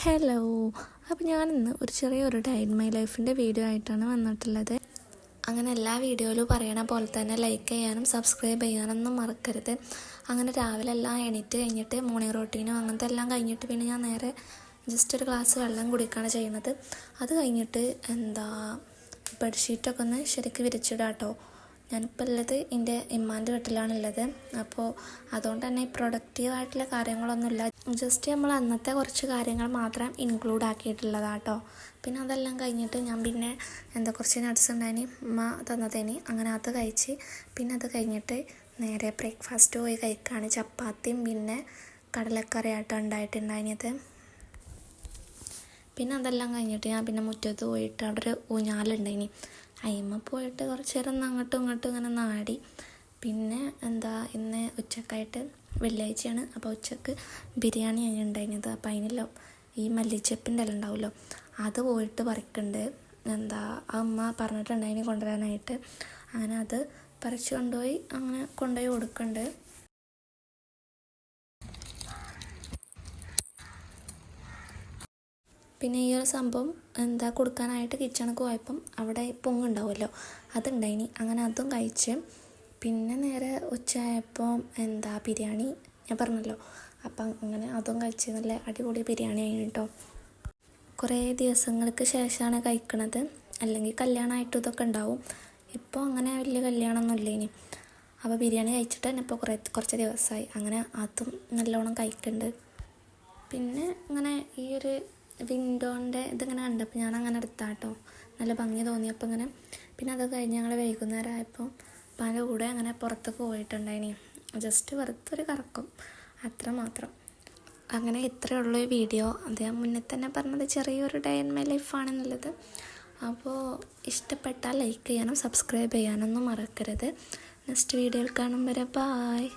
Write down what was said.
അപ്പോൾ ഞാൻ ഇന്ന് ഒരു ചെറിയൊരു ഡേ മൈ ലൈഫിന്റെ വീഡിയോ ആയിട്ടാണ് വന്നിട്ടുള്ളത്. അങ്ങനെ എല്ലാ വീഡിയോയിലും പറയണ പോലെ തന്നെ ലൈക്ക് ചെയ്യാനും സബ്സ്ക്രൈബ് ചെയ്യാനൊന്നും മറക്കരുത്. അങ്ങനെ രാവിലെ എല്ലാം എണീറ്റ് കഴിഞ്ഞിട്ട് മോർണിംഗ് റൊട്ടീനും അങ്ങനത്തെ എല്ലാം കഴിഞ്ഞിട്ട് പിന്നെ ഞാൻ നേരെ ജസ്റ്റ് ഒരു ഗ്ലാസ് വെള്ളം കുടിക്കുകയാണ് ചെയ്യുന്നത്. അത് കഴിഞ്ഞിട്ട് എന്താ ബെഡ്ഷീറ്റൊക്കെ ഒന്ന് ശരിക്ക് വിരിച്ചിടാം കേട്ടോ ഞാനിപ്പോൾ ഉള്ളത് എന്റെ ഇമ്മാന്റെ വീട്ടിലാണുള്ളത്. അപ്പോൾ അതുകൊണ്ട് തന്നെ പ്രൊഡക്റ്റീവായിട്ടുള്ള കാര്യങ്ങളൊന്നുമില്ല. ജസ്റ്റ് നമ്മൾ അന്നത്തെ കുറച്ച് കാര്യങ്ങൾ മാത്രം ഇൻക്ലൂഡ് ആക്കിയിട്ടുള്ളതാട്ടോ. പിന്നെ അതെല്ലാം കഴിഞ്ഞിട്ട് ഞാൻ പിന്നെ എന്താ കുറച്ച് നട്ട്സ് ഉണ്ടായിന് ഉമ്മ തന്നതേനി. അങ്ങനെ അത് കഴിച്ച് പിന്നെ അത് കഴിഞ്ഞിട്ട് നേരെ ബ്രേക്ക്ഫാസ്റ്റ് പോയി കഴിക്കുകയാണ് ചപ്പാത്തിയും പിന്നെ കടലക്കറിയായിട്ടാണ് ഉണ്ടായിട്ടുണ്ടായിരുന്നത് പിന്നെ അതെല്ലാം കഴിഞ്ഞിട്ട് ഞാൻ പിന്നെ മുറ്റത്ത് പോയിട്ട് അവിടെ ഒരു ഊഞ്ഞാലുണ്ടായിനി. അയിമ പോയിട്ട് കുറച്ച് നേരം അങ്ങോട്ടും ഇങ്ങോട്ടും ഇങ്ങനെ നാടി. പിന്നെ എന്താ ഇന്ന് ഉച്ചക്കായിട്ട് വെള്ളിയാഴ്ചയാണ്. അപ്പോൾ ഉച്ചയ്ക്ക് ബിരിയാണി അതിന് ഉണ്ടായിരുന്നത് അപ്പോൾ അതിനല്ലോ ഈ മല്ലിച്ചപ്പിന്റെ എല്ലാം ഉണ്ടാവുമല്ലോ അത് പോയിട്ട് പറിക്കുന്നുണ്ട് എന്താ അമ്മ പറഞ്ഞിട്ടുണ്ടായിന് കൊണ്ടുവരാനായിട്ട്. അങ്ങനെ അത് പറിച്ച് കൊണ്ടുപോയി അങ്ങനെ കൊണ്ടുപോയി കൊടുക്കുന്നുണ്ട് പിന്നെ ഈ ഒരു സംഭവം എന്താ കൊടുക്കാനായിട്ട് കിച്ചണക്ക് പോയപ്പം അവിടെ പൊങ്ങുണ്ടാവുമല്ലോ അതുണ്ടായിനി. അങ്ങനെ അതും കഴിച്ച് പിന്നെ നേരെ ഉച്ചയായപ്പോൾ എന്താ ബിരിയാണി ഞാൻ പറഞ്ഞല്ലോ. അപ്പം അങ്ങനെ അതും കഴിച്ച് നല്ല അടിപൊളി ബിരിയാണി ആയി കേട്ടോ. കുറേ ദിവസങ്ങൾക്ക് ശേഷമാണ് കഴിക്കണത്. അല്ലെങ്കിൽ കല്യാണമായിട്ടും ഇതൊക്കെ ഉണ്ടാവും. ഇപ്പോൾ അങ്ങനെ വലിയ കല്യാണമൊന്നും ഇല്ല ഇനി അപ്പോൾ ബിരിയാണി കഴിച്ചിട്ട് തന്നെ ഇപ്പോൾ കുറേ കുറച്ച് ദിവസമായി. അങ്ങനെ അതും നല്ലോണം കഴിക്കുന്നുണ്ട്. പിന്നെ ഇങ്ങനെ ഈ ഒരു വിൻഡോന്റെ ഇതിങ്ങനെ കണ്ടപ്പോൾ ഞാൻ അങ്ങനെ എടുത്താട്ടോ. നല്ല ഭംഗി തോന്നിയപ്പോൾ ഇങ്ങനെ. പിന്നെ അത് കഴിഞ്ഞ് ഞങ്ങൾ വൈകുന്നേരം ആയപ്പോൾ പല കൂടെ അങ്ങനെ പുറത്തൊക്കെ പോയിട്ടുണ്ടായിനി. ജസ്റ്റ് വെറുതെ ഒരു കറക്കും. അത്ര മാത്രം. അങ്ങനെ ഇത്രയേ ഉള്ളൂ ഈ വീഡിയോ. അദ്ദേഹം മുന്നേ തന്നെ പറഞ്ഞത് ചെറിയൊരു ഡേ ഇൻ മൈ ലൈഫാണെന്നുള്ളത് അപ്പോൾ ഇഷ്ടപ്പെട്ടാൽ ലൈക്ക് ചെയ്യാനും സബ്സ്ക്രൈബ് ചെയ്യാനൊന്നും മറക്കരുത്. നെക്സ്റ്റ് വീഡിയോയിൽ കാണും വരെ. ബായ്